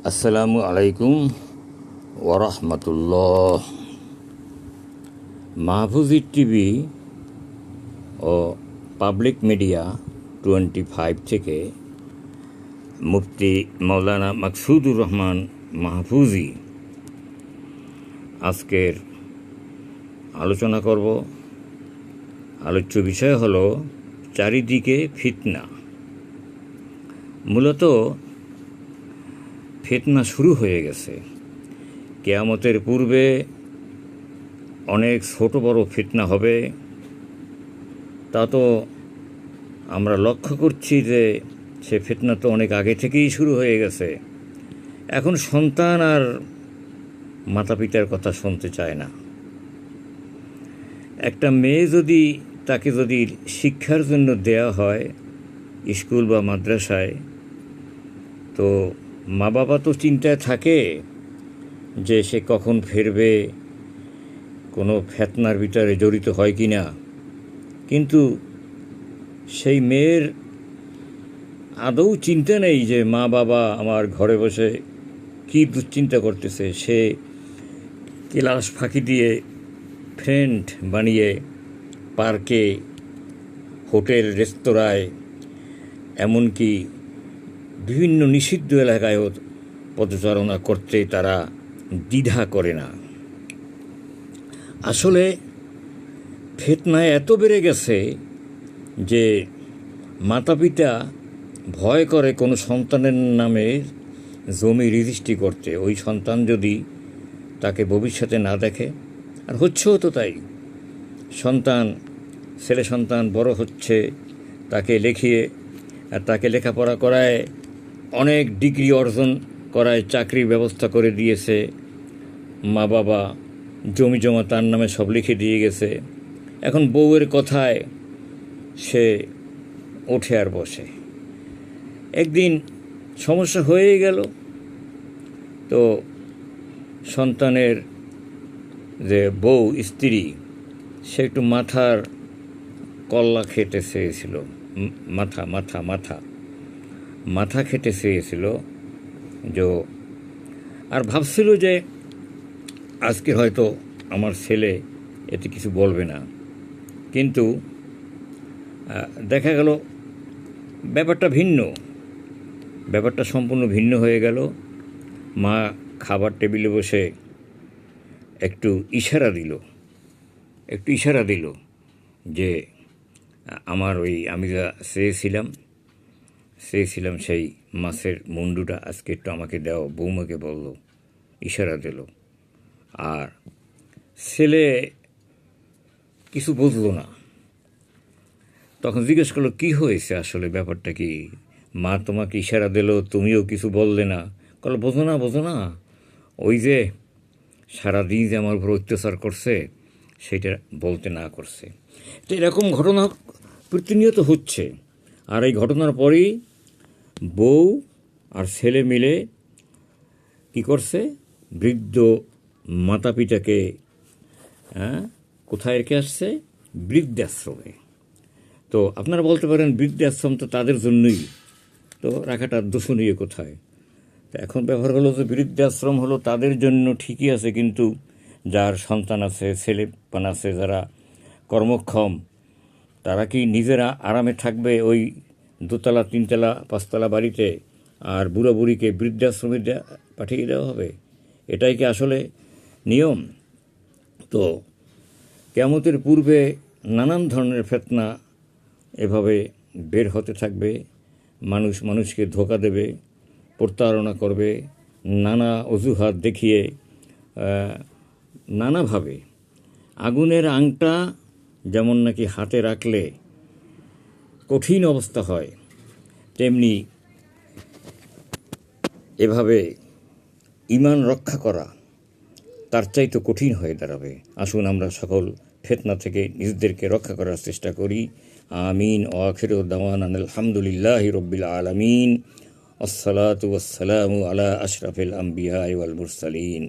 আসসালামু আলাইকুম ওরহমতুল্লাহ মাহফুজি টিভি ও পাবলিক মিডিয়া টোয়েন্টি ফাইভ থেকে মুফতি মৌলানা মাকসুদুর রহমান মাহফুজি আজকের আলোচনা করব। আলোচ্য বিষয় হলো চারিদিকে ফিতনা। মূলত ফিতনা শুরু হয়ে গেছে। কেয়ামতের পূর্বে অনেক ছোট বড় ফিতনা হবে। তা তো আমরা লক্ষ্য করছি যে সে ফিতনা তো অনেক আগে থেকেই শুরু হয়ে গেছে। এখন সন্তান আর মাতা পিতার কথা শুনতে চায় না। একটা মেয়ে যদি তাকে যদি শিক্ষার জন্য দেয়া হয় স্কুল বা মাদ্রাসায়, তো মা বাবা তো চিন্তায় থাকে যে সে কখন ফিরবে, কোনো ফেতনার ভিতরে জড়িত হয় কি না। কিন্তু সেই মেয়ের আদৌ চিন্তা নেই যে মা বাবা আমার ঘরে বসে কী দুশ্চিন্তা করতেছে। সে ক্লাস ফাঁকি দিয়ে ফ্রেন্ড বানিয়ে পার্কে, হোটেল, রেস্তোরাঁয়, এমনকি বিভিন্ন নিষিদ্ধ এলাকায়ও পদচারণা করতে তারা দ্বিধা করে না। আসলে ফেতনায় এত বেড়ে গেছে যে মাতা পিতা ভয় করে কোনো সন্তানের নামে জমি রেজিস্ট্রি করতে। ওই সন্তান যদি তাকে ভবিষ্যতে না দেখে, আর হচ্ছেও তো তাই। সন্তান, ছেলে সন্তান বড় হচ্ছে, তাকে লেখিয়ে আর তাকে লেখাপড়া করায় অনেক ডিগ্রি অর্জন করায় চাকরির ব্যবস্থা করে দিয়েছে। মা বাবা জমি জমা তার নামে সব লিখে দিয়ে গেছে। এখন বউয়ের কথায় সে ওঠে আর বসে। একদিন সমস্যা হয়ে গেল। তো সন্তানের যে বউ, স্ত্রী, সে একটু মাথার কল্লা খেতে চেয়েছিল। মাথা মাথা মাথা। মাথা খেটে চেয়েছিল যে আর ভাবছিল যে আজকে হয়তো আমার ছেলে এতে কিছু বলবে না। কিন্তু দেখা গেল ব্যাপারটা ভিন্ন। ব্যাপারটা সম্পূর্ণ ভিন্ন হয়ে গেল। মা খাবার টেবিলে বসে একটু ইশারা দিল। একটু ইশারা দিল যে আমার ওই আমি যা চেয়েছিলাম। চেয়েছিলাম সেই মাছের মুন্ডুটা আজকে একটু আমাকে দাও, বৌমাকে বলল, ইশারা দিল। আর ছেলে কিছু বুঝলো না। তখন জিজ্ঞেস করল, কি হয়েছে আসলে? ব্যাপারটা কি? মা তোমাকে ইশারা দিল, তুমিও কিছু বললে না। কল, বোঝো না বোঝো না। ওই যে সারাদিন যে আমার উপর অত্যাচার করছে, সেটা বলতে না করছে। তো এরকম ঘটনা প্রতিনিয়ত হচ্ছে। আর এই ঘটনার পরেই বউ আর ছেলে মিলে কি করছে? বৃদ্ধ মাতা পিতাকে হ্যাঁ কোথায় রেখে আসছে? বৃদ্ধাশ্রমে। তো আপনারা বলতে পারেন বৃদ্ধাশ্রম তো তাদের জন্যই। তো রাখাটা দূষণীয় কোথায়? তো এখন ব্যবহার হলো যে বৃদ্ধাশ্রম হলো তাদের জন্য ঠিকই আছে, কিন্তু যার সন্তান আছে ছেলে পান আছে, যারা কর্মক্ষম, তারা কি নিজেরা আরামে থাকবে ওই দোতলা, তিনতলা, পাঁচতলা বাড়িতে আর বুড়ো বুড়িকে বৃদ্ধাশ্রমে দেয়া, পাঠিয়ে দেওয়া হবে। এটাই কি আসলে নিয়ম? তো কেমতের পূর্বে নানান ধরনের ফেতনা এভাবে বের হতে থাকবে। মানুষ মানুষকে ধোকা দেবে, প্রতারণা করবে, নানা অজুহাত দেখিয়ে নানাভাবে। আগুনের আংটা যেমন নাকি হাতে রাখলে কঠিন অবস্থা হয়। তেমনি এভাবে ইমান রক্ষা করা তার চাইতে কঠিন হয়ে দাঁড়াবে। আসুন আমরা সকল ফেতনা থেকে নিজেদেরকে রক্ষা করার চেষ্টা করি। আমিন। ও আখির দাওয়ান আলহামদুলিল্লাহ রব্বিল আলমিন। আসসালাতু ওয়াসসালামু আলা আশরাফিল আম্বিয়া ওয়াল মুরসালিন।